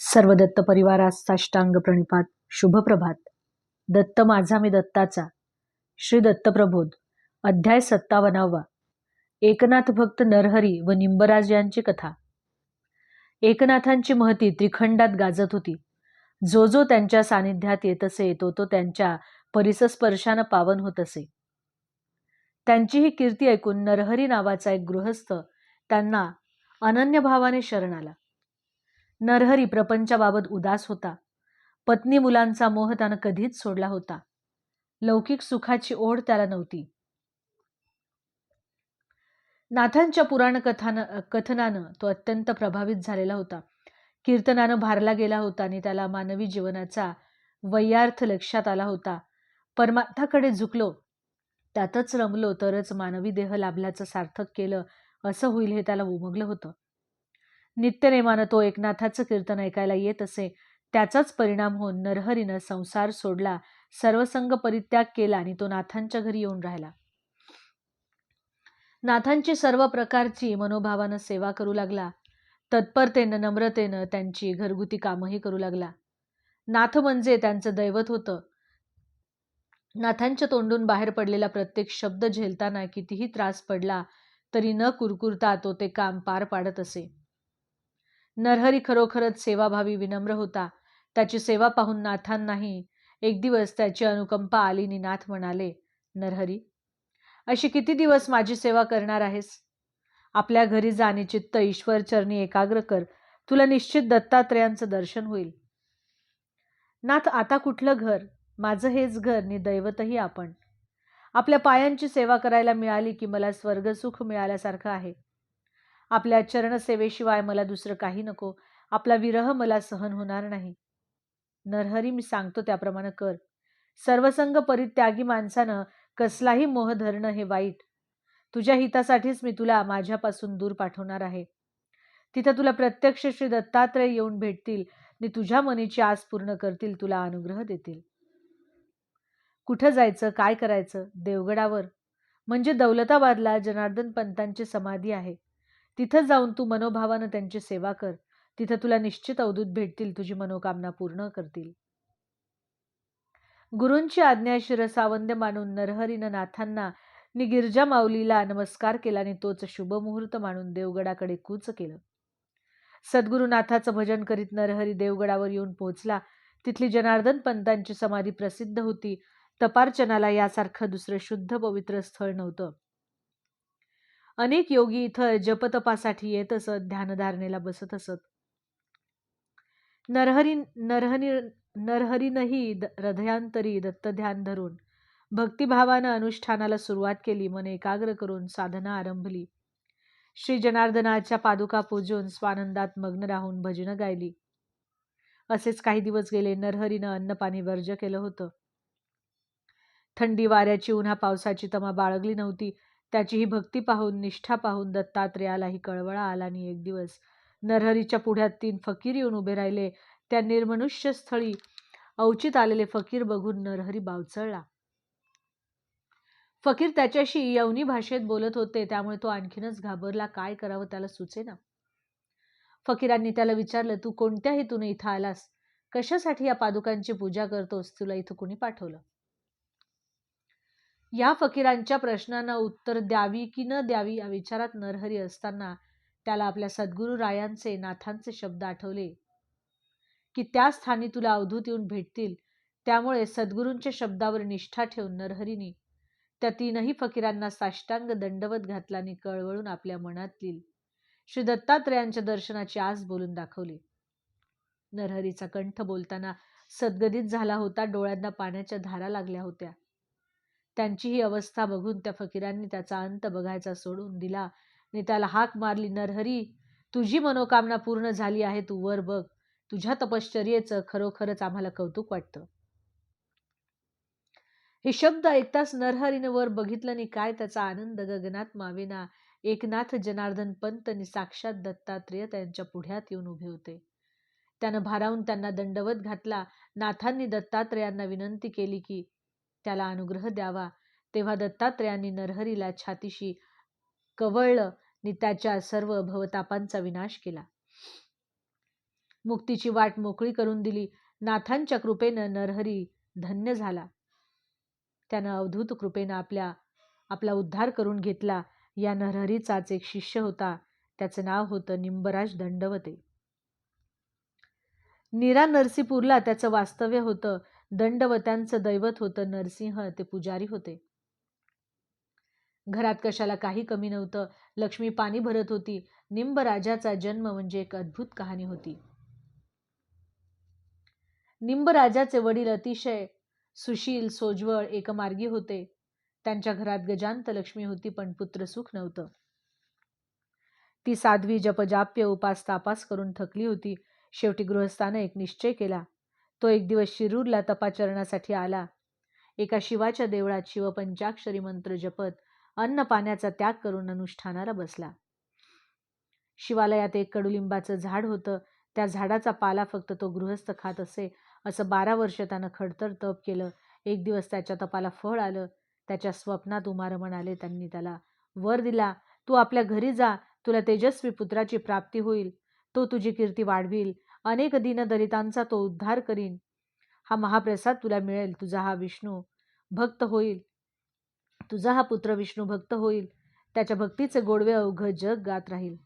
सर्व दत्त परिवारास साष्टांग प्रणिपात शुभप्रभात. दत्त माझा मी दत्ताचा. श्री दत्तप्रबोध अध्याय सत्तावनावा. एकनाथ भक्त नरहरी व निंबराज यांची कथा. एकनाथांची महती त्रिखंडात गाजत होती. जो जो त्यांच्या सानिध्यात येत असे तो तो त्यांच्या परिसस्पर्शानं पावन होत असे. त्यांची ही कीर्ती ऐकून नरहरी नावाचा एक गृहस्थ त्यांना अनन्य भावाने शरण आला. नरहरी प्रपंचाबाबत उदास होता. पत्नी मुलांचा मोह त्यानं कधीच सोडला होता. लौकिक सुखाची ओढ त्याला नव्हती. नाथांच्या पुराण कथानं कथनानं तो अत्यंत प्रभावित झालेला होता. कीर्तनानं भारला गेला होता आणि त्याला मानवी जीवनाचा वैयार्थ लक्षात आला होता. परमार्थाकडे झुकलो त्यातच रमलो तरच मानवी देह लाभल्याचं सार्थक केलं असं होईल हे त्याला उमगलं होतं. नित्यनेमानं तो एकनाथाचं कीर्तन ऐकायला येत असे. त्याचाच परिणाम होऊन नरहरीनं संसार सोडला सर्वसंग परित्याग केला आणि तो नाथांच्या घरी येऊन राहिला. नाथांची सर्व प्रकारची मनोभावानं सेवा करू लागला. तत्परतेनं नम्रतेनं त्यांची घरगुती कामही करू लागला. नाथ म्हणजे त्यांचं दैवत होतं. नाथांच्या तोंडून बाहेर पडलेला प्रत्येक शब्द झेलताना कितीही त्रास पडला तरी न कुरकुरता तो ते काम पार पाडत असे. नरहरी खरोखरच सेवाभावी विनम्र होता. त्याची सेवा पाहून नाथांनाही एक दिवस त्याची अनुकंपा आली निनाथ नाथ म्हणाले नरहरी अशी किती दिवस माझी सेवा करणार आहेस? आपल्या घरी जाणे चित्त ईश्वर चरणी एकाग्र कर. तुला निश्चित दत्तात्रयांचं दर्शन होईल. नाथ आता कुठलं घर? माझं हेच घर नि दैवतही आपण. आपल्या पायांची सेवा करायला मिळाली की मला स्वर्गसुख मिळाल्यासारखं आहे. आपल्या चरणसेवेशिवाय मला दुसरं काही नको. आपला विरह मला सहन होणार नाही. नरहरी मी सांगतो त्याप्रमाणे कर. सर्वसंग परित्यागी माणसानं कसलाही मोह धरणं हे वाईट. तुझ्या हितासाठीच मी तुला माझ्यापासून दूर पाठवणार आहे. तिथं तुला प्रत्यक्ष श्री दत्तात्रय येऊन भेटतील. आणि तुझ्या मनीची आस पूर्ण करतील तुला अनुग्रह देतील. कुठं जायचं काय करायचं? देवगडावर. म्हणजे दौलताबादला जनार्दन पंतांची समाधी आहे. तिथं जाऊन तू मनोभावानं त्यांची सेवा कर. तिथं तुला निश्चित अवधूत भेटतील तुझी मनोकामना पूर्ण करतील. गुरूंची आज्ञा शिरसावंद्य मानून नरहरीनं नाथांना नि गिरजा माऊलीला नमस्कार केला आणि तोच शुभमुहूर्त मानून देवगडाकडे कूच केलं. सद्गुरुनाथाचं भजन करीत नरहरी देवगडावर येऊन पोहोचला. तिथली जनार्दन पंतांची समाधी प्रसिद्ध होती. तपार्चनाला यासारखं दुसरं शुद्ध पवित्र स्थळ नव्हतं. अनेक योगी इथं जपतपासाठी येत असत ध्यानधारणेला बसत असत. नरहरी नरहरी नरहरीनही हृदयांतरी दत्त ध्यान धरून भक्तिभावानं अनुष्ठानाला सुरुवात केली मन एकाग्र करून साधना आरंभली. श्री जनार्दनाच्या पादुका पूजून स्वानंदात मग्न राहून भजनं गायली. असेच काही दिवस गेले नरहरीनं अन्नपाणी वर्ज केलं होतं. थंडी वाऱ्याची उन्हा पावसाची तमा बाळगली नव्हती. त्याची ही भक्ती पाहून निष्ठा पाहून दत्तात्रेयालाही कळवळा आला आणि एक दिवस नरहरीच्या पुढ्यात तीन फकीर येऊन उभे राहिले. त्या निर्मनुष्य स्थळी अवचित आलेले फकीर बघून नरहरी बावचळला. फकीर त्याच्याशी यवनी भाषेत बोलत होते त्यामुळे तो आणखीनच घाबरला. काय करावं त्याला सुचेना. फकीरांनी त्याला विचारलं तू कोणत्या हेतून इथं आलास? कशासाठी या पादुकांची पूजा करतोस? तुला इथं कुणी पाठवलं? या फकीरांच्या प्रश्नांना उत्तर द्यावी की न द्यावी या विचारात नरहरी असताना त्याला आपल्या सद्गुरू रायांचे नाथांचे शब्द आठवले. की त्या स्थानी तुला अवधूत येऊन भेटतील त्यामुळे सद्गुरूंच्या शब्दावर निष्ठा ठेवून नरहरीने त्या तीनही फकीरांना साष्टांग दंडवत घातल्याने कळवळून आपल्या मनातील श्री दत्तात्रयांच्या दर्शनाची आस बोलून दाखवली. नरहरीचा कंठ बोलताना सद्गदित झाला होता डोळ्यांना पाण्याच्या धारा लागल्या होत्या. त्यांची ही अवस्था बघून त्या फकीरांनी त्याचा अंत बघायचा सोडून दिला. आणि त्याला हाक मारली नरहरी तुझी मनोकामना पूर्ण झाली आहे तू वर बघ. तुझ्या तपश्चर्येचं खरोखरच आम्हाला कौतुक वाटतं. हे शब्द ऐकताच नरहरीनं वर बघितलं आणि काय त्याचा आनंद गगनात मावेना. एकनाथ जनार्दन पंत आणि साक्षात दत्तात्रेय त्यांच्या पुढ्यात येऊन उभे होते. त्यानं भारावून त्यांना दंडवत घातला. नाथांनी दत्तात्रेयांना विनंती केली की त्याला अनुग्रह द्यावा. तेव्हा दत्तात्रयांनी नरहरीला छातीशी कवळलं नि त्याच्या सर्व भवतापांचा विनाश केला. मुक्तीची वाट मोकळी करून दिली. नाथांच्या कृपेनं नरहरी धन्य झाला. त्यानं अवधूत कृपेनं आपल्या आपला उद्धार करून घेतला. या नरहरीचाच एक शिष्य होता. त्याचं नाव होतं निंबराज दंडवते. नीरा नरसीपूरला त्याचं वास्तव्य होतं. दंडवत्यांचं दैवत होतं नरसिंह ते पुजारी होते. घरात कशाला काही कमी नव्हतं. लक्ष्मी पाणी भरत होती. निंब राजाचा जन्म म्हणजे एक अद्भुत कहाणी होती. निंब राजाचे वडील अतिशय सुशील सोज्वळ एकमार्गी होते. त्यांच्या घरात गजांत लक्ष्मी होती पण पुत्र सुख नव्हतं. ती साध्वी जपजाप्य उपास तापास करून थकली होती. शेवटी गृहस्थानं एक निश्चय केला. तो एक दिवस शिरूरला तपाचरणासाठी आला. एका शिवाच्या देवळात शिवपंचाक्षरी मंत्र जपत अन्न पाण्याचा त्याग करून अनुष्ठानाला बसला. शिवालयात एक कडुलिंबाचं झाड होतं. त्या झाडाचा पाला फक्त तो गृहस्थ खात असे असं बारा वर्ष त्यानं खडतर तप केलं. एक दिवस त्याच्या तपाला फळ आलं. त्याच्या स्वप्नात उमार म्हणाले त्यांनी त्याला वर दिला. तू आपल्या घरी जा. तुला तेजस्वी पुत्राची प्राप्ती होईल. तो तुझी कीर्ती वाढवील. अनेक दीनदलितांचा तो उद्धार करीन. हा महाप्रसाद तुला मिळेल तुझा हा विष्णू भक्त होईल. तुझा हा पुत्र विष्णू भक्त होईल. त्याच्या भक्तीचे गोडवे अवघ जग गात राहील.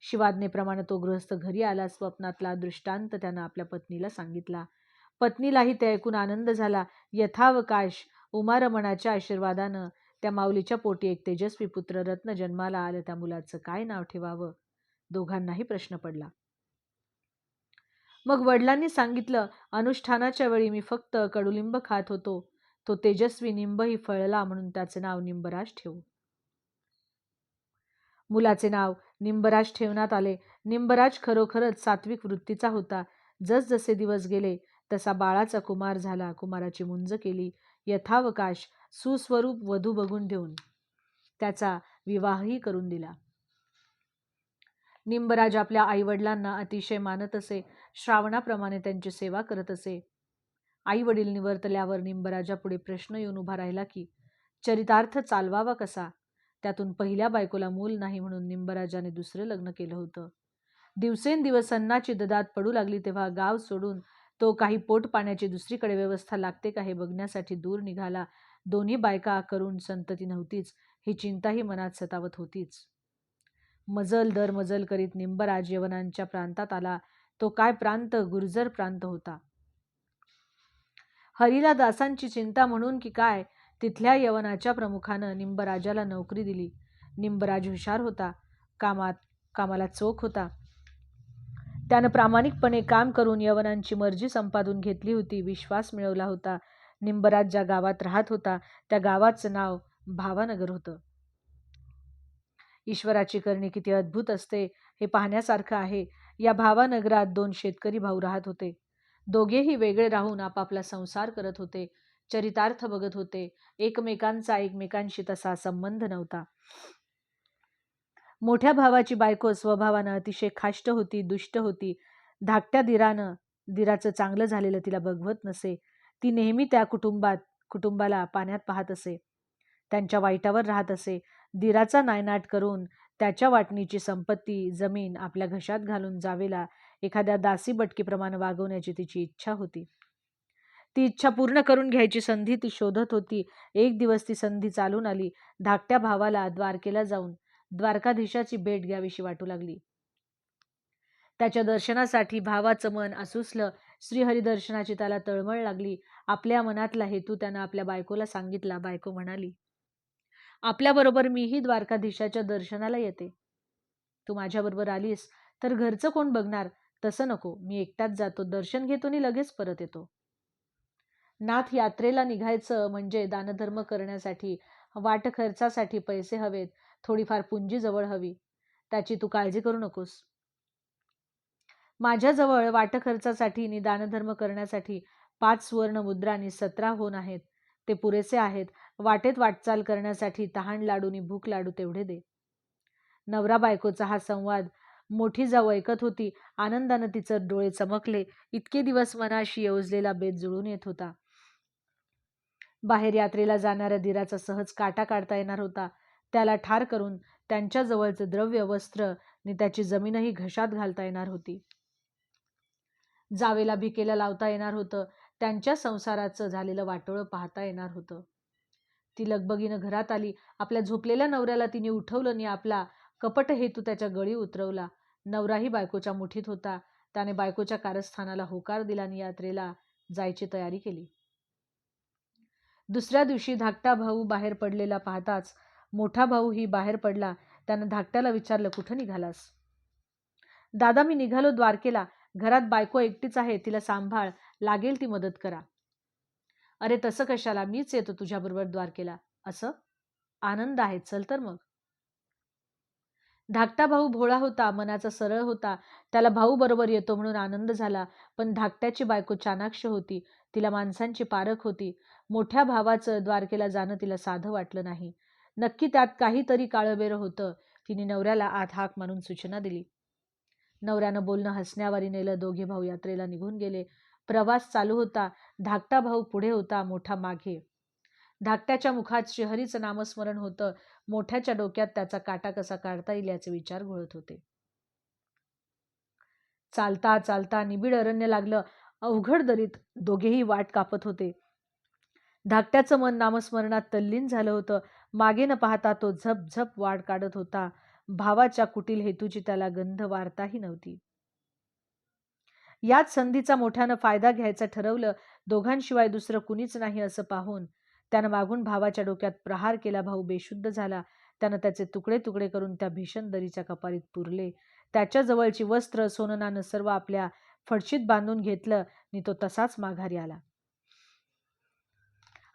शिवाज्ञेप्रमाणे तो गृहस्थ घरी आला स्वप्नातला दृष्टांत त्यानं आपल्या पत्नीला सांगितला. पत्नीलाही ते ऐकून आनंद झाला. यथावकाश उमारमणाच्या आशीर्वादानं त्या माऊलीच्या पोटी एक तेजस्वी पुत्र रत्न जन्माला आलं. त्या मुलाचं काय नाव ठेवावं? दोघांनाही प्रश्न पडला. मग वडिलांनी सांगितलं अनुष्ठानाच्या वेळी मी फक्त कडुलिंब खात होतो. तो तेजस्वी निंबही फळला म्हणून त्याचे नाव निंबराज ठेवू. मुलाचे नाव निंबराज ठेवण्यात आले. निंबराज खरोखरच सात्विक वृत्तीचा होता. जसजसे दिवस गेले तसा बाळाचा कुमार झाला. कुमाराची मुंज केली. यथावकाश सुस्वरूप वधू बघून देऊन त्याचा विवाहही करून दिला. निंबराज आपल्या आईवडिलांना अतिशय मानत असे. श्रावणाप्रमाणे त्यांची सेवा करत असे. आई वडील निवर्तल्यावर निंबराजापुढे प्रश्न येऊन उभा राहिला की चरितार्थ चालवावा कसा त्यातून पहिल्या बायकोला मूल नाही म्हणून निंबराजाने दुसरं लग्न केलं होतं. दिवसेंदिवस अन्नाची ददात पडू लागली तेव्हा गाव सोडून तो काही पोट पाण्याची दुसरीकडे व्यवस्था लागते का हे बघण्यासाठी दूर निघाला. दोन्ही बायका करून संतती नव्हतीच ही चिंताही मनात सतावत होतीच. मजल दर मजल करीत निंबराज यवनांच्या प्रांतात आला. तो काय प्रांत गुर्जर प्रांत होता. हरीला दासांची चिंता म्हणून की काय तिथल्या यवनाच्या प्रमुखानं निंबराजाला नोकरी दिली. निंबराज हुशार होता कामात कामाला चोख होता. त्यानं प्रामाणिकपणे काम करून यवनांची मर्जी संपादून घेतली होती विश्वास मिळवला होता. निंबराज ज्या गावात राहत होता त्या गावाचं नाव भावानगर होतं. ईश्वराची करणी किती अद्भुत असते हे पाहण्यासारखं आहे. या भावानगरात दोन शेतकरी भाऊ राहत होते. दोघेही वेगळे राहून आपापला संसार करत होते. चरितार्थ बघत होते. एकमेकांचा एकमेकांशी तसा संबंध नव्हता. मोठ्या भावाची बायको स्वभावानं अतिशय खाष्ट होती दुष्ट होती. धाकट्या दिरानं दिराचं चांगलं झालेलं तिला बघवत नसे. ती नेहमी त्या कुटुंबात कुटुंबाला पाण्यात पाहत असे. त्यांच्या वाईटावर राहत असे. दिराचा नायनाट करून त्याच्या वाटणीची संपत्ती जमीन आपल्या घशात घालून जावेला एखाद्या दासी बटकीप्रमाणे वागवण्याची तिची इच्छा होती. ती इच्छा पूर्ण करून घ्यायची संधी ती शोधत होती. एक दिवस ती संधी चालून आली. धाकट्या भावाला द्वारकेला जाऊन द्वारकाधीशाची भेट घ्यावीशी वाटू लागली. त्याच्या दर्शनासाठी भावाचं मन असूसलं श्रीहरिदर्शनाची त्याला तळमळ लागली. आपल्या मनातला हेतू त्यानं आपल्या बायकोला सांगितला. बायको म्हणाली आपल्याबरोबर मीही द्वारकाधीशाच्या दर्शनाला येते. तू माझ्याबरोबर आलीस तर घरचं कोण बघणार? तसं नको मी एकटाच जातो दर्शन घेतो आणि लगेच परत येतो. नाथ यात्रेला निघायचं म्हणजे दानधर्म करण्यासाठी वाट खर्चासाठी पैसे हवेत थोडीफार पुंजी जवळ हवी. त्याची तू काळजी करू नकोस. माझ्याजवळ वाट खर्चासाठी आणि दानधर्म करण्यासाठी पाच सुवर्ण मुद्रा आणि सतरा होऊन आहेत. ते पुरेसे आहेत वाटेत वाटचाल करण्यासाठी तहान लाडूनी भूक लाडू तेवढे दे. नवरा बायकोचा हा संवाद मोठी जाऊ ऐकत होती. आनंदानं तिचं डोळे चमकले. इतके दिवस मनाशी योजलेला बेत जुळून येत होता. बाहेर यात्रेला जाणाऱ्या दिराचा सहज काटा काढता येणार होता. त्याला ठार करून त्यांच्या जवळचं द्रव्य वस्त्र आणि त्याची जमीनही घशात घालता येणार होती. जावेला भिकेला लावता येणार होतं. त्यांच्या संसाराचं झालेलं वाटोळं पाहता येणार होतं. ती लगबगीनं घरात आली. आपल्या झोपलेल्या नवऱ्याला तिने उठवलं आणि आपला कपट हेतू त्याच्या गळी उतरवला. नवराही बायकोच्या मुठीत होता. त्याने बायकोच्या कारस्थानाला होकार दिला आणि यात्रेला जायची तयारी केली. दुसऱ्या दिवशी धाकटा भाऊ बाहेर पडलेला पाहताच मोठा भाऊ ही बाहेर पडला. त्यानं धाकट्याला विचारलं कुठं निघालास? दादा मी निघालो द्वारकेला. घरात बायको एकटीच आहे. तिला सांभाळ. लागेल ती मदत करा. अरे तसं कशाला? मीच येतो तुझ्याबरोबर द्वारकेला. असं? आनंद आहे चल तर मग. धाकटा भाऊ भोळा होता मनाचा सरळ होता. त्याला भाऊ बरोबर येतो म्हणून आनंद झाला पण धाकट्याची बायको चाणाक्ष होती. तिला माणसांची पारख होती. मोठ्या भावाचं द्वारकेला जाणं तिला साधं वाटलं नाही. नक्की त्यात काहीतरी काळबेरं होतं. तिने नवऱ्याला आत हाक मारून सूचना दिली. नवऱ्यानं बोलणं हसण्यावारी नेलं. दोघे भाऊ यात्रेला निघून गेले. प्रवास चालू होता. धाकटा भाऊ पुढे होता मोठा मागे. धाकट्याच्या मुखात शहरीचं नामस्मरण होतं. मोठ्याच्या डोक्यात त्याचा काटा कसा काढता येईल याचे विचार घोळत होते. चालता चालता निबिड अरण्य लागलं. अवघड दरीत दोघेही वाट कापत होते. धाकट्याचं मन नामस्मरणात तल्लीन झालं होतं. मागे न पाहता तो झप झप वाट काढत होता. भावाच्या कुटील हेतूची त्याला गंध वारताही नव्हती. याच संधीचा मोठ्यानं फायदा घ्यायचं ठरवलं दोघांशिवाय दुसरं कुणीच नाही असं पाहून त्यानं मागून भावाच्या डोक्यात प्रहार केला भाऊ बेशुद्ध झाला. त्यानं त्याचे तुकडे तुकडे करून त्या भीषण दरीच्या कपारीत पुरले. त्याच्याजवळची वस्त्र सोननानं सर्व आपल्या फडशीत बांधून घेतलं आणि तो तसाच माघारी आला.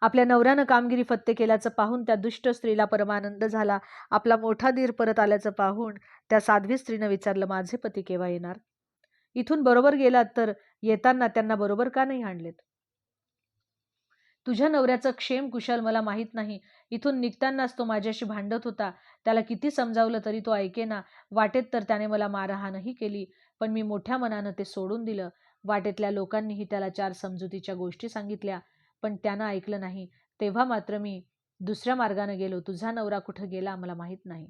आपल्या नवऱ्यानं कामगिरी फत्ते केल्याचं पाहून त्या दुष्ट स्त्रीला परमानंद झाला. आपला मोठा धीर परत आल्याचं पाहून त्या साध्वी स्त्रीनं विचारलं माझे पती केव्हा येणार? इथून बरोबर गेलात तर येताना त्यांना बरोबर का नाही आणलेत? तुझ्या नवऱ्याचं क्षेम कुशल मला माहीत नाही. इथून निघतानाच तो माझ्याशी भांडत होता. त्याला किती समजावलं तरी तो ऐकेना. वाटेत तर त्याने मला मारहाणही केली पण मी मोठ्या मनानं ते सोडून दिलं. वाटेतल्या लोकांनीही त्याला चार समजुतीच्या गोष्टी सांगितल्या पण त्यानं ऐकलं नाही. तेव्हा मात्र मी दुसऱ्या मार्गानं गेलो. तुझा नवरा कुठं गेला मला माहीत नाही.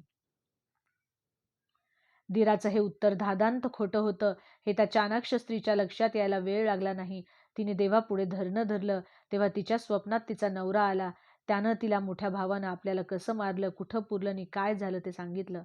धीराचं हे उत्तर धादांत खोटं होतं. हे त्या चाणाक्ष स्त्रीच्या लक्षात यायला वेळ लागला नाही. तिने देवापुढे धरणं धरलं. तेव्हा तिच्या स्वप्नात तिचा नवरा आला. त्यानं तिला मोठ्या भावानं आपल्याला कसं मारलं कुठं पुरलं आणि काय झालं ते सांगितलं.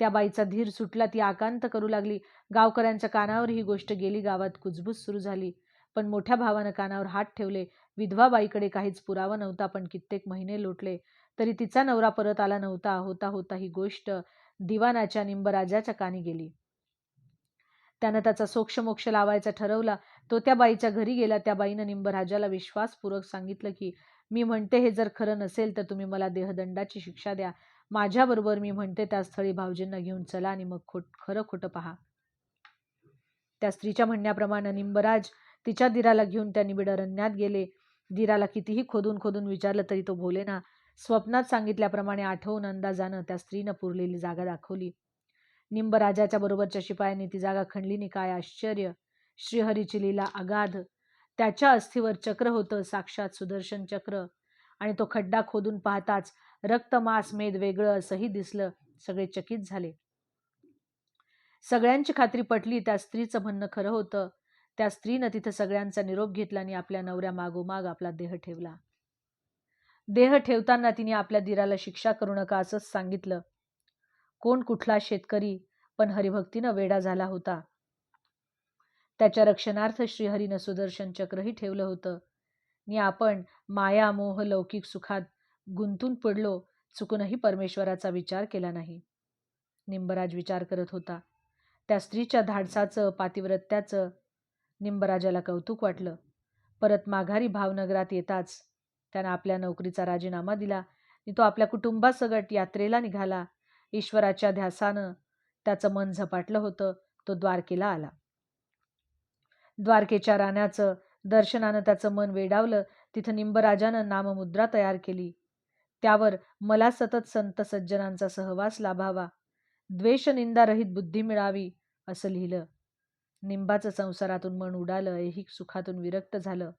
त्या बाईचा धीर सुटला ती आकांत करू लागली. गावकऱ्यांच्या कानावर ही गोष्ट गेली गावात कुजबूज सुरू झाली. पण मोठ्या भावानं कानावर हात ठेवले. विधवा बाईकडे काहीच पुरावा नव्हता पण कित्येक महिने लोटले. तरी तिचा नवरा परत आला नव्हता. होता होता ही गोष्ट. दिवानाच्या निंबराजाच्या कानी गेली. त्यानं त्याचा सोक्षमोक्ष लावायचा ठरवला. तो त्या बाईच्या घरी गेला. त्या बाईनं निंबराजाला विश्वासपूर्वक सांगितलं की मी म्हणते हे जर खरं नसेल तर तुम्ही मला देहदंडाची शिक्षा द्या. माझ्याबरोबर मी म्हणते त्या स्थळी भाऊजींना घेऊन चला आणि मग खोट खरं खोटं पहा. त्या स्त्रीच्या म्हणण्याप्रमाणे निंबराज तिच्या दिराला घेऊन त्या निबिड अरण्यात गेले. दिराला कितीही खोदून खोदून विचारलं तरी तो भोलेना स्वप्नात सांगितल्याप्रमाणे आठवून अंदाजानं त्या स्त्रीनं पुरलेली जागा दाखवली. निंबराजाच्या बरोबरच्या शिपायांनी ती जागा खणली काय आश्चर्य! श्रीहरीची लीला अगाध. त्याच्या अस्थीवर चक्र होतं साक्षात सुदर्शन चक्र. आणि तो खड्डा खोदून पाहताच रक्त मास मेद वेगळं असंही दिसलं. सगळे चकित झाले. सगळ्यांची खात्री पटली त्या स्त्रीचं म्हणणं खरं होतं. त्या स्त्रीनं तिथं सगळ्यांचा निरोप घेतला आणि आपल्या नवऱ्या मागोमाग आपला देह ठेवला. देह ठेवताना तिने आपल्या दिराला शिक्षा करू नका असंच सांगितलं. कोण कुठला शेतकरी पण हरिभक्तीनं वेडा झाला होता. त्याच्या रक्षणार्थ श्रीहरीनं सुदर्शन चक्रही ठेवलं होतं. नि आपण माया मोह लौकिक सुखात गुंतून पडलो चुकूनही परमेश्वराचा विचार केला नाही. निंबराज विचार करत होता. त्या स्त्रीच्या धाडसाचं पातिव्रत्याचं निंबराजाला कौतुक वाटलं. परत माघारी भावनगरात येताच त्यानं आपल्या नोकरीचा राजीनामा दिला आणि तो आपल्या कुटुंबासगट यात्रेला निघाला. ईश्वराच्या ध्यासानं त्याचं मन झपाटलं होतं. तो द्वारकेला आला. द्वारकेच्या राण्याचं दर्शनानं त्याचं मन वेडावलं. तिथं निंबराजानं नाममुद्रा तयार केली. त्यावर मला सतत संत सज्जनांचा सहवास लाभावा. द्वेष निंदारहित बुद्धी मिळावी असं लिहिलं. निंबाचं संसारातून मन उडालं. ऐहिक सुखातून विरक्त झालं.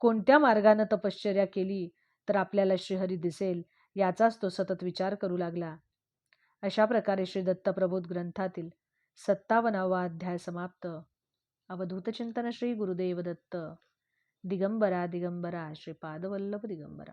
कोणत्या मार्गानं तपश्चर्या केली तर आपल्याला श्रीहरी दिसेल याचाच तो सतत विचार करू लागला. अशा प्रकारे श्री दत्तप्रबोध ग्रंथातील सत्तावनावा अध्याय समाप्त. अवधूतचिंतन श्री गुरुदेव दत्त. दिगंबरा दिगंबरा श्रीपादवल्लभ दिगंबरा.